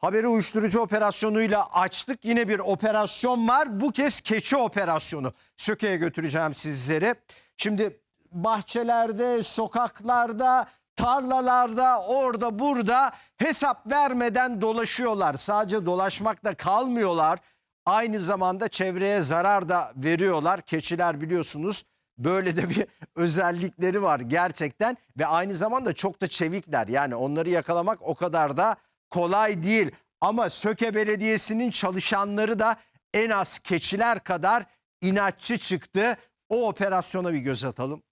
Haberi uyuşturucu operasyonuyla açtık. Yine bir operasyon var. Bu kez keçi operasyonu. Söke'ye götüreceğim sizleri. Şimdi bahçelerde, sokaklarda, tarlalarda, orada burada hesap vermeden dolaşıyorlar. Sadece dolaşmakla kalmıyorlar. Aynı zamanda çevreye zarar da veriyorlar. Keçiler biliyorsunuz böyle de bir özellikleri var gerçekten ve aynı zamanda çok da çevikler. Yani onları yakalamak o kadar da kolay değil. Ama Söke Belediyesi'nin çalışanları da en az keçiler kadar inatçı çıktı. O operasyona bir göz atalım.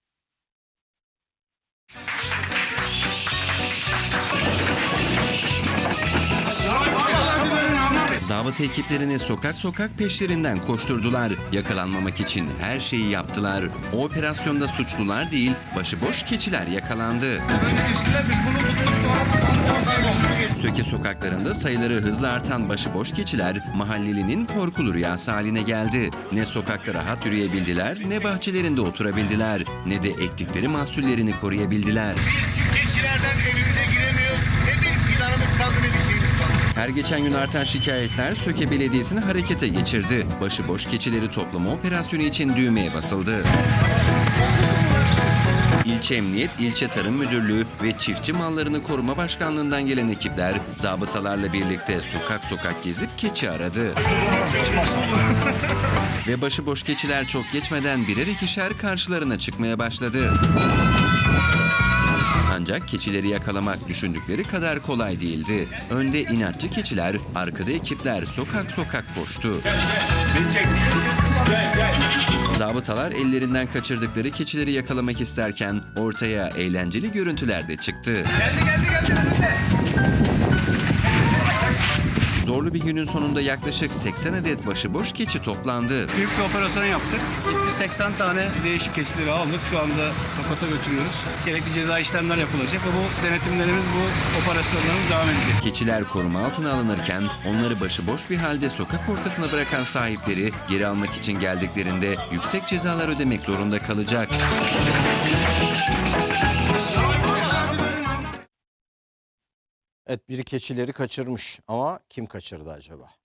Zabıta ekiplerini sokak sokak peşlerinden koşturdular. Yakalanmamak için her şeyi yaptılar. O operasyonda suçlular değil, başıboş keçiler yakalandı. Söke sokaklarında sayıları hızla artan başıboş keçiler mahallelinin korkulu rüyası haline geldi. Ne sokakta rahat yürüyebildiler, ne bahçelerinde oturabildiler, ne de ektikleri mahsullerini koruyabildiler. Biz keçilerden evimize giremiyoruz. Ne bir fidanımız kaldı ne bir şeyimiz kaldı. Her geçen gün artan şikayetler Söke Belediyesi'ni harekete geçirdi. Başıboş keçileri toplama operasyonu için düğmeye basıldı. İlçe Emniyet, İlçe Tarım Müdürlüğü ve Çiftçi Mallarını Koruma Başkanlığı'ndan gelen ekipler zabıtalarla birlikte sokak sokak gezip keçi aradı. ve başıboş keçiler çok geçmeden birer ikişer karşılarına çıkmaya başladı. Ancak keçileri yakalamak düşündükleri kadar kolay değildi. Önde inatçı keçiler, arkada ekipler sokak sokak koştu. Zabıtalar ellerinden kaçırdıkları keçileri yakalamak isterken ortaya eğlenceli görüntüler de çıktı. Zorlu bir günün sonunda yaklaşık 80 adet başıboş keçi toplandı. Büyük bir operasyon yaptık. 80 tane değişik keçileri aldık. Şu anda Tokat'a götürüyoruz. Gerekli ceza işlemler yapılacak ve bu denetimlerimiz, bu operasyonlarımız devam edecek. Keçiler koruma altına alınırken onları başıboş bir halde sokak ortasına bırakan sahipleri geri almak için geldiklerinde yüksek cezalar ödemek zorunda kalacak. Evet biri keçileri kaçırmış ama kim kaçırdı acaba?